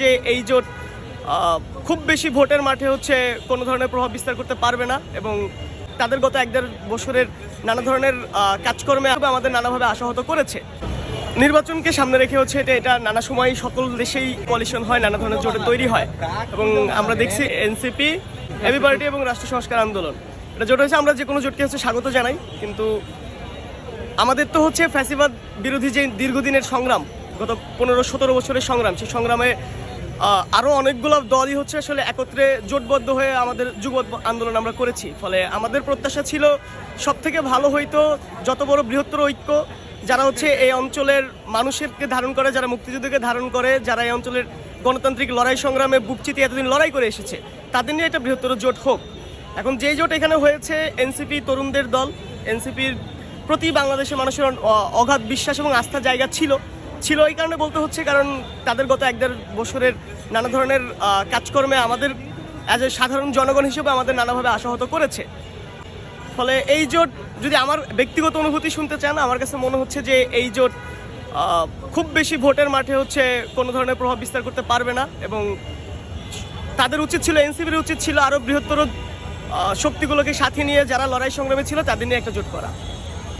যে এই জোট খুব বেশি ভোটের মাঠে হচ্ছে কোনো ধরনের প্রভাব বিস্তার করতে পারবে না এবং তাদের গত এক দেড় বছরের নানা ধরনের কাজকর্মে আমাদের নানাভাবে আশাহত করেছে। নির্বাচনকে সামনে রেখে হচ্ছে এটা এটা নানা সময় সকল দেশেই কলিশন হয়, নানা ধরনের জোটে তৈরি হয় এবং আমরা দেখছি এনসিপি এবি পার্টি এবং রাষ্ট্র সংস্কার আন্দোলন। এটা জোট হয়েছে, আমরা যে কোনো জোটকে হচ্ছে স্বাগত জানাই, কিন্তু আমাদের তো হচ্ছে ফ্যাসিবাদ বিরোধী যে দীর্ঘদিনের সংগ্রাম গত পনেরো সতেরো বছরের সংগ্রাম, সেই সংগ্রামে আরও অনেকগুলো দলই হচ্ছে আসলে একত্রে জোটবদ্ধ হয়ে আমাদের যুব আন্দোলন আমরা করেছি। ফলে আমাদের প্রত্যাশা ছিল সব থেকে ভালো হইতো যত বড় বৃহত্তর ঐক্য, যারা হচ্ছে এই অঞ্চলের মানুষেরকে ধারণ করে, যারা মুক্তিযুদ্ধকে ধারণ করে, যারা এই অঞ্চলের গণতান্ত্রিক লড়াই সংগ্রামে বুকচিতে এতদিন লড়াই করে এসেছে, তাদের নিয়ে একটা বৃহত্তর জোট হোক। এখন যেই জোট এখানে হয়েছে এনসিপি তরুণদের দল এনসিপির প্রতি বাংলাদেশের মানুষের অগাধ বিশ্বাস এবং আস্থার জায়গা ছিল। ছিল এই কারণে বলতে হচ্ছে, কারণ তাদের গত এক দেড় বছরের নানা ধরনের কাজকর্মে আমাদের অ্যাজ এ সাধারণ জনগণ হিসেবে আমাদের নানাভাবে আশাহত করেছে। ফলে এই জোট যদি আমার ব্যক্তিগত অনুভূতি শুনতে চান, আমার কাছে মনে হচ্ছে যে এই জোট খুব বেশি ভোটের মাঠে হচ্ছে কোনো ধরনের প্রভাব বিস্তার করতে পারবে না এবং তাদের উচিত ছিল এনসিবির উচিত ছিল আরও বৃহত্তর শক্তিগুলোকে সাথে নিয়ে যারা লড়াই সংগ্রামে ছিল, তাদের নিয়ে একটা জোট করা।